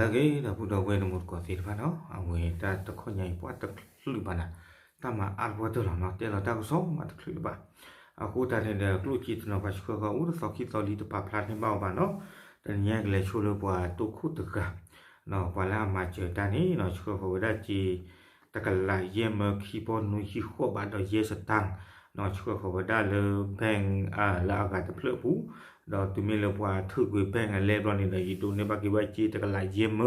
လာကေဒါဘုဒ္ဓဝဲနမုတ်ကိုသေတပါနော်အဝေတာတခွန်ညိုင်ပွားတလူပါနာတမအဘဝတလောနော်တဲလာတာကိုဆုံးမတခလူပါအခုတာတဲ့ကလူချီတနော်ပါရှခကဥရသောခိတော်လီတပါဖလာနေပါဘာနော်တညက်ကလေးချိုးလို့ပွားတုခုတကနော်ဘလာမချေ တနီနော်ရှခကဝဒချီတကလာယေမခီပေါ်နူဟီခောဘာတော့ယေစတန်နော်ရှခကဝဒလေဘန်အာလာကတဖလဘူးတော့သူမီလပွားထုကွေပဲငလဲတော့နေတယ်ဒီတုန်နေပါကိဝချီတကလာယေမ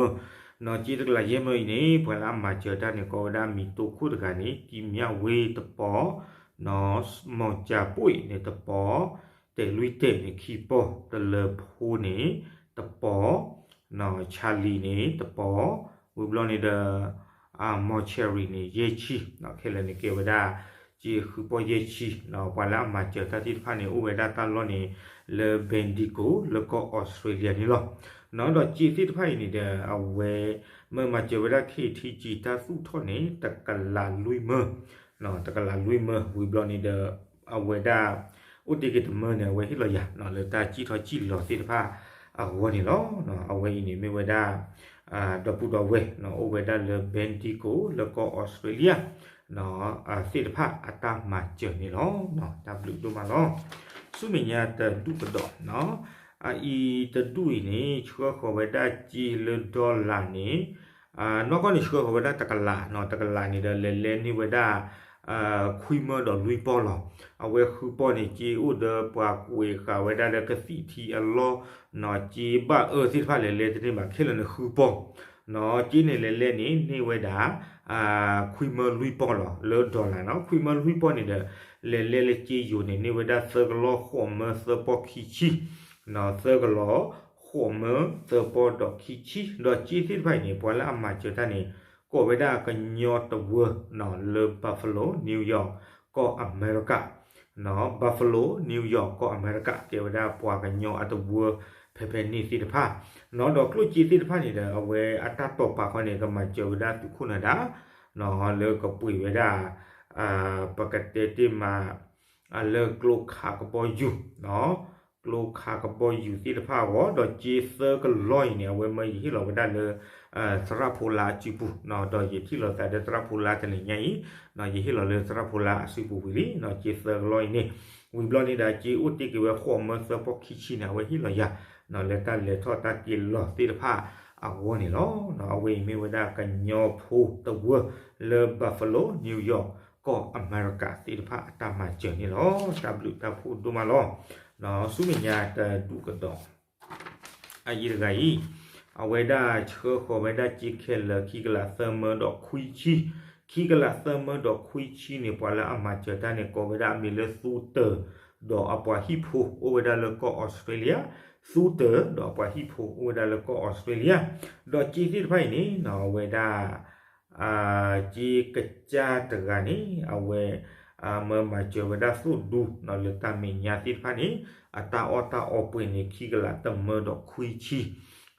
နော်ကြည်တကလာယေမဤနေဘလာမချေတနီကောဒါမီတုခုတကနီဒီမြဝေတပေါ်နော်မောကြပွေနေတပေါ်တေလွိတေနေခီပေါ်တလဖူနေတပေါ်နော်ချာလီနေတပေါ်ဝီဘလနေတဲ့အာမောချယ်ရီနေယေချီနော်ခဲလနေကေဝဒါ จีคือปอเยชีเนาะว่าละมาเจอตาที่ผ่านนี่อุเวดาตาลอนี่เลเบนดิโกแล้วก็ออสเตรเลียนี่หรอเนาะดอจีที่ผ่านนี่เดเอาเวเมื่อมาเจอเวลาที่ที่จีตาสู้ทอนี่ตะกะลาลุยเมอเนาะตะกะลาลุยเมอวิบลอนี่เดเอาเวดาอุติกิตเมอเนี่ยเวฮิลอยาเนาะเลตาจีทอจีหลอที่ผ่าเอาวนี่หรอเนาะเอาเวนี่เมเวดาอ่าดอปูดอเวเนาะโอเวดาเลเบนดิโกแล้วก็ออสเตรเลีย နော်အစိတဖအတာမကျနေလောနော် W တို့မှာလောစုမညာတဒုပတော့နော်အာဤတဒုနေချောခေါ်ဝဒကြည်လဒေါ်လာနေအာနော်ကောနေချောခေါ်ဝဒတကလာနော်တကလာနေတယ်လဲလဲနေဝဒအာခွိမတော်လူပေါ်လောအဝဲခုပေါ်နေကြည်ဥဒပွားကွေခဝဒတဲ့ကစီတီအလောနော်ကြည်ဘအစိတဖလဲလဲတဲ့မှာခဲလနေခုပေါ် နော်ကြည်နေလဲလဲနေနေဝဒအာခွိမလွီပေါ်လောလောဒေါ်လာနော်ခွိမလွီပေါ်နေတဲ့လေလေလေချီယူနေနေဝဒသကလောခေါမသပေါ်ခီချီနော်သကလောခေါမသပေါ်တော့ခီချီတော့ချီသိဖိုင်နေပေါ်လာအမချတနေကိုဝဒကညောတဝနော်လေဘတ်ဖလိုနယူးယောက်ကောအမေရိကနော်ဘတ်ဖလိုနယူးယောက်ကောအမေရိကကေဝဒပွားကညောအတဝ ဖေဖေနီစီတဖာနော်တော့ကလုချီစီတဖာနေတယ်အဝဲအတတော့ပါခေါနေကမကျော်ဒါသူခုနဒါနော်လေကပွေဝဒါအာပကတေတိမာအလေကလုခါကပေါ်ယူနော်ကလုခါကပေါ်ယူစီတဖာဝတော့ဂျေဆာကလောင်းနေဝဲမဟီလောဝဒါလေအာစရဖူလာချီပူနော်တော့ယတိလောတဲ့စရဖူလာတနေညိနော်ယဟီလောလေစရဖူလာအစီပူဝီလီနော်ဂျေဆာကလောင်းနေ ဝင်ဘလော့နေတာကြည်ဦးတိကေဝခေါ်မစပေါခိချီနာဝဟီလောယာနော်လက်တလက်ထောတာကီလောစီတဖာအဝနီလောနော်အဝေးမေဝဒကညောဖူတဝလေဘဖလိုနယူးယောက်ကောအမေရိကစီတဖာအတမကျနေလော W တဖူဒူမလောနော်စုမညာတဒုကတော့အယိရဂိုင်အဝေဒချေခောဝေဒချီခဲလခိကလာသမဒခွီချီ ခိကလာသမတော့ခွီချီနေပွာလာအမချတနေကောဝေဒမီလစုတတော့အပွားဟိဖိုအိုဝေဒလကောဩစတြေးလျသူတတော့ပွားဟိဖိုအိုဝေဒလကောဩစတြေးလျတော့ကြည်တိဖိုင်နေနော်ဝေဒအာကြည်ကကြတကနေအဝဲအမမချဝဒသုဒုနော်လတမင်ညာတိဖာနေအတာအတာအပွင့်နေခိကလာတမတော့ခွီချီ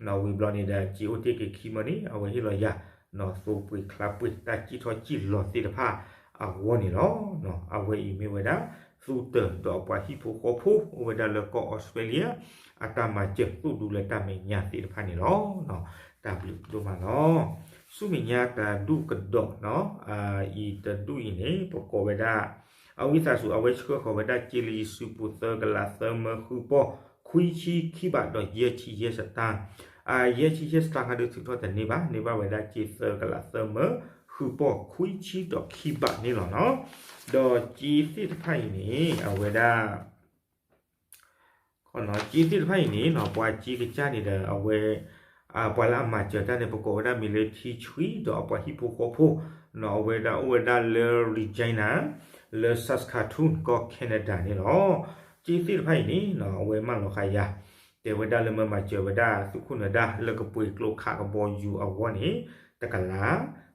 နော်ဝီဘလနေတဲ့ဂျီအိုတိကခီမနီအဝဲဟီလောယာ နော်ဆိုပွေခလပွေတာချီထောချီလောတိတဖာအဝနေလောနော်အဝဲဤမေဝဒါသုတတော့ပွားဟီဖိုကိုဖိုဝဒါလကောဩစတြေးလျအတာမကျသုဒုလတမင်ညာတိတဖာနေလောနော် W တို့မှာနော်စုမညာတာဒုကတော့နော်အာဤတဒုဤနေပကောဝဒအဝိသစုအဝိချခောဝဒချီလီစုပုသကလာသမခုပခွီချီခိဘတော့ယေချီယေစတန်အာယေချီယေစတန်ဟာဒုသူတော့နေပါနေပါဝဒချီသကလာသမခုပခွီချီတော့ခိဘနေလောနော်တော့ဂျီစစ်ဖိုင်နေအဝဒခေါနော်ဂျီစစ်ဖိုင်နေနော်ပွားဂျီကကြနေတယ်အဝဲအာပွာလာမချတာနေပကောဒါမီလေတီချွီတော့ပွာဟီပိုကိုဖိုနော်ဝေဒါဝေဒါလေရီဂျိုင်နာလေဆတ်ကာထွန်းကို ကနေဒါနေလောជីစီဖိုင်နီနော်ဝေမလောခါယာတေဝဒါလေမမချဝဒါသုခုနဒါလေကပွေကလိုခါကဘောယူအဝနီတကလာ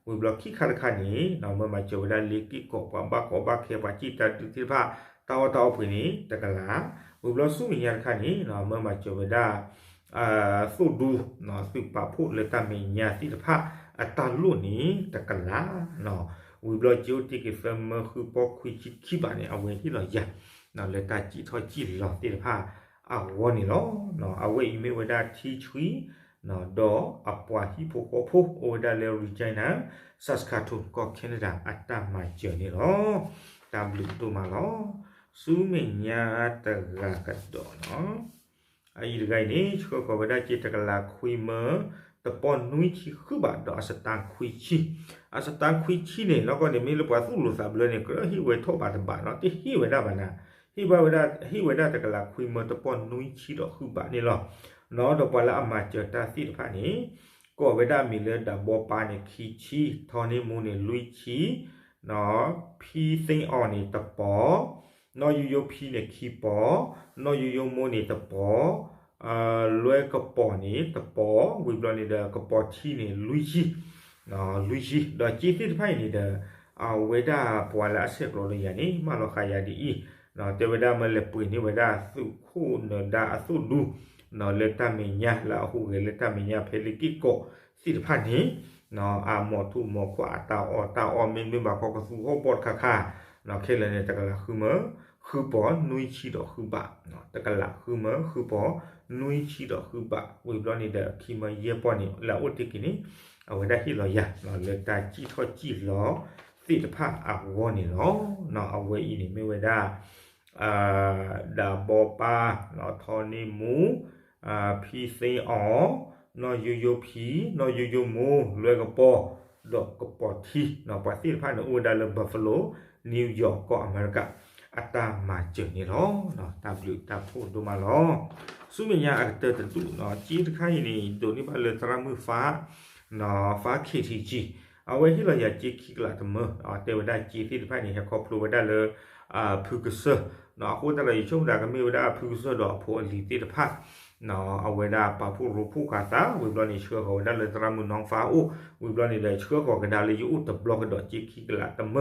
ဝေဘလခိခါခါနီနော်မမချဝဒါလေကိကောပဘကောဘခေပါချိတတူတိဖာတောတောဖွေနီတကလာဝေဘလဆုမီယာခါနီနော်မမချဝဒါအာစုဒူနော်စုပဖို့လေတမင်ညာတိတဖအတလူနီတကလာနော်ဝီဘလဂျိုတိကဖမခုပခွိချိခိပါနေအဝဲဟိလောရနော်လေတကြည့်ထောကြည့်လောတိတဖ အဝနီလောနော်အဝဲအီမေဝဒတီချွီနော်ဒေါ်အပွားဟီဖိုကိုဖိုအိုဒါလေရီချိုင်နာဆတ်စကာတူကောကနေဒါအတ္တမိုင်ကျနေတော့ W တူမလောစူးမညာတကကတော့နော်အဲဒီဂိုင်နေချောကဝဒจิตကလာခွေမတပေါ်နွိချီခုဘတော့အစတန်ခွေချီအစတန်ခွေချီနေတော့ကနေမီလပွားသူ့လို့စာဘလနေကဟိဝေထောပါတပါနော်တိဟိဝေဒဘာနာ ဟိဘဝဒဟိဝေဒတကလာခွေမတပေါ်နွိချီတော့ခုဘနေလောနော်တော့ပလာအမချတာစီတဖာနေကိုဝေဒမီလဒဘောပါနေခီချီထော်နေမူနေလွိချီနော်ဖီသိန်းအော်နေတပေါ်နော်ယူယိုဖီနေခီပေါ်နော်ယူယိုမိုးနေတပေါ်အာလွဲကပေါ်နေတပေါ်ဝီဘလနေတဲ့ကပေါ်ချီနေလူကြီးနော်လူကြီးတော့ကြည့်တဲ့ဖိုင်နေတဲ့အာဝေဒပွာလာဆက်လို့ရနေမလောခါရဒီ နော်တေဝဒမလေပွေနေဝဒသုခုနဒါအသုလူနော်လက်တမညာလာဟုလက်တမညာဖဲလီကိကိုစီတဖတ်နေနော်အာမောထုမောခွာတာအောတာအောမင်းမင်းဘာကောကစုဟောပေါ်ခါခါနော်ခဲလည်းတကလာခုမခုပေါ်နွိချီတော့ခုပါနော်တကလာခုမခုပေါ်နွိချီတော့ခုပါဝေဘလနေတဲ့ခီမရေပေါ်နေလာဥတိကိနေအဝဒဟီလောရနော်လက်တာကြည့်ထောကြည့်လောသိတဖအဝေါ်နေလောနော်အဝေဤနေမေဝဒ အာဒါဘောပါနော်ထော်နေမူအာဖီစေအောနော်ယူယူဖီနော်ယူယူမူလွဲကပေါ်တော့ကပေါ်တီနော်ပါစီဖာနော်ဥဒါလဘဖလိုနယူးယောက်ကောအမေရိကအတာမာကျနေလောနော် W တာဖို့ဒိုမာလောစုမညာအတတတူနော်ကြီးတခိုင်နေဒိုနိဘလေတရမှုဖာနော်ဖာခေတီကြီးအဝဲဟိလယာကြီးခိကလာတမအတေဝဒကြီးတိတဖိုင်နေဟခေါပလိုဝဒလေအာဖုကဆ နော်အခုတလေချုံဒါကမေဝဒဖုကဆတော့ဖိုလီတိတဖတ်နော်အဝဲဒါပါဖူရူဖူကာတာဝီဘလနီရှောကောဒါလေတရမှုနောင်ဖာအိုဝီဘလနီလေရှောကောကဒါလေယူတဘလော့ကတော့ကြီးခိကလာတမ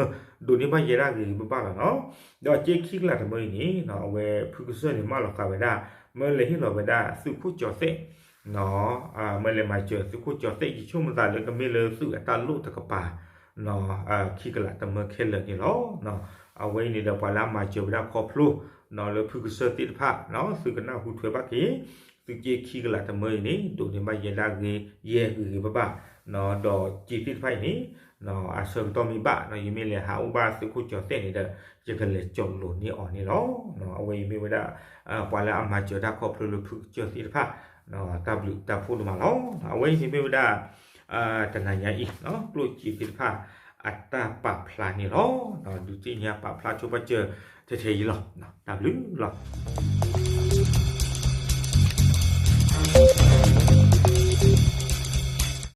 ဒိုနိဘယေရာကြီးပပလာနော်တော့ကြီးခိကလာတမနေနော်အဝဲဖုကဆနေမလောကဝဒါမလေဟိလောဝဒါစုခုကျော်စေနော်အာမလေမကျော်စုခုကျော်စေချုံမသားလေကမေလေစုအတလုတကပါနော်အာခိကလာတမခဲလေနီလောနော် အဝဲနေတဲ့ပလာမကျော်ဒါခေါဖလိုနော်လေဖုကဆတိတဖနော်စုကနာဟုထွေပါကေသူကြီးခိကလာတမနေဒိုနေမယေလာကြီးယေကြီးပပနော်တော့ကြည်တိဖိုင်နေနော်အဆောတော်မီပါနော်ယမေလေဟာဥပါစုခုကျော်တဲ့နေတဲ့ရကလေကျော်လို့နေအော်နေလောနော်အဝေးမေဝဒအပွာလာအမကျော်တာခေါပလူဖုကျော်တိဖနော် W တဖို့လို့မလောအဝေးမေဝဒအာတနညာဤနော်ပလုကြည်တိဖ อัตราปะพลานี่หรอเนดูที่เนี่ยปะพลาชุบเจอเทๆหรอเนาะดับลุ้นหรอ